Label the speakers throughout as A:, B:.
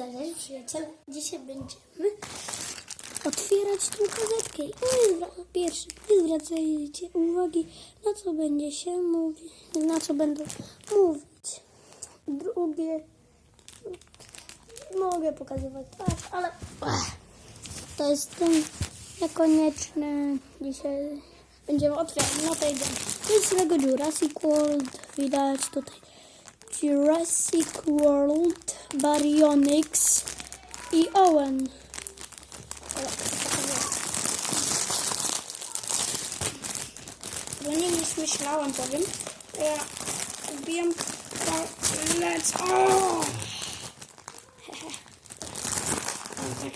A: Przyjaciele, dzisiaj będziemy otwierać tą gazetkę i pierwszy, nie zwracajcie uwagi na co będzie się mówić, na co będą mówić. Drugie, mogę pokazywać tak, ale to jest ten niekonieczne. Dzisiaj będziemy otwierać, no to idziemy. To jest Lego Jurassic World, widać tutaj Jurassic World, Baryonyx i Owen. O, nie niż myślałam, powiem. Ja wbijam palec. O! O, tak.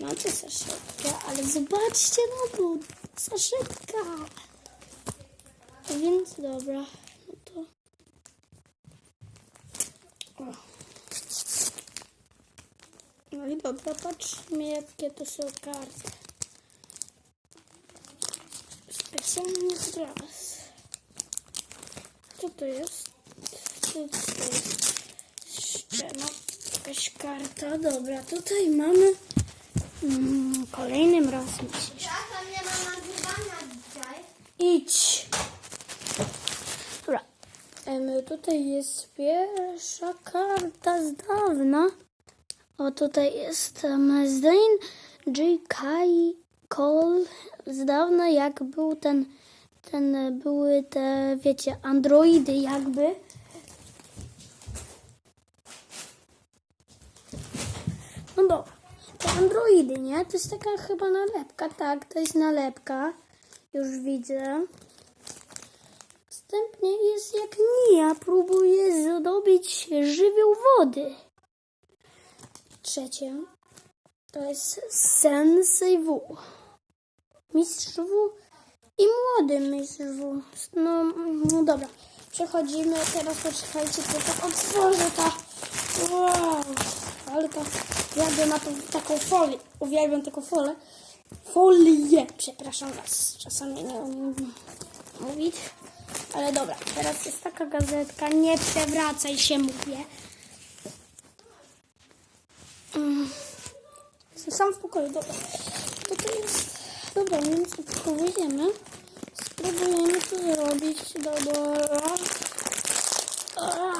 A: Dobra. Tu saszetkę, ale zobaczcie na to. Saszetka. Więc dobra. No to... O. No i dobra, patrzmy jakie to są karty. Specjalnie dla was. Co to jest? Co to jest? Jeszcze no, jakaś karta. Dobra, tutaj mamy mm,
B: nagrywania dzisiaj.
A: Idź. Dobra. Tutaj jest pierwsza karta z dawna. O, tutaj jest um, Zane. Kai Cole z dawna, jak był ten, ten, były te, wiecie, androidy jakby. No dobra, te androidy, nie? To jest taka chyba nalepka, tak, to jest nalepka. Już widzę. Następnie jest jak Nia próbuje zdobyć żywioł wody. Trzecie to jest Sensei W. Mistrz W i młody mistrz W. No, no dobra. Przechodzimy teraz, poczekajcie, to tak otworzę ta. Wow, ale ta, jadę na tą taką folię. Uwielbiam taką folię. Folię, przepraszam was, czasami nie umiem mówić. Ale dobra, teraz jest taka gazetka, nie przewracaj się, mówię. Jestem sam w pokoju, dobra. To to jest... Dobra, więc wyjdziemy. Spróbujemy to zrobić, dobra. A,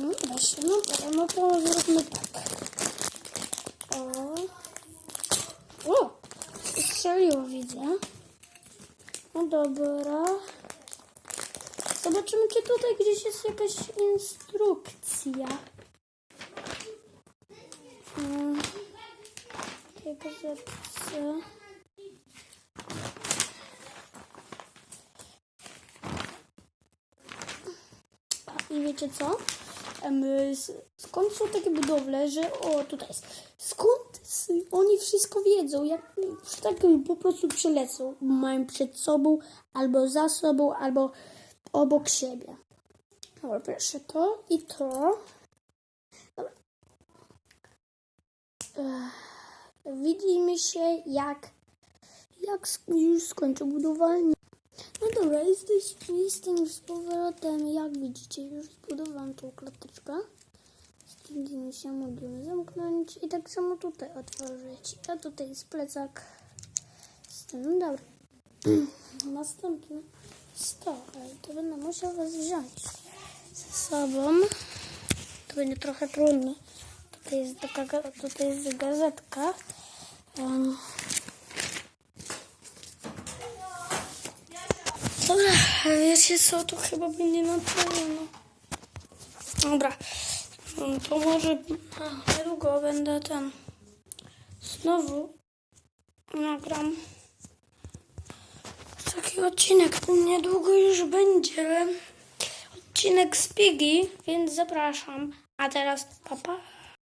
A: no właśnie, no dobra, no to zróbmy tak. O. O! Strzeliło, widzę. No dobra. Zobaczymy, czy tutaj gdzieś jest jakaś instrukcja. Mm. A, I wiecie co? Skąd są takie budowle, że o tutaj jest. Skąd oni wszystko wiedzą? Jak tak po prostu przylecą. Mają przed sobą, albo za sobą, albo obok siebie. Dobra, proszę to i to. Dobra. Ech, widzimy się jak jak już skończę budowanie. No dobra, jesteś, jestem już z powrotem. Jak widzicie, już zbudowałam tą klateczkę. Stwierdzimy się, możemy zamknąć i tak samo tutaj otworzyć. A tutaj jest plecak. No dobra. Następny to, ale to będę musiał was wziąć ze sobą. To będzie trochę trudne. Tutaj jest taka, tutaj jest gazetka. Um. Dobra, wiecie co, to chyba będzie na tyle, no. Dobra, to może niedługo będę ten znowu nagram taki odcinek. Niedługo już będzie odcinek z Piggy, więc zapraszam. A teraz papa. Pa.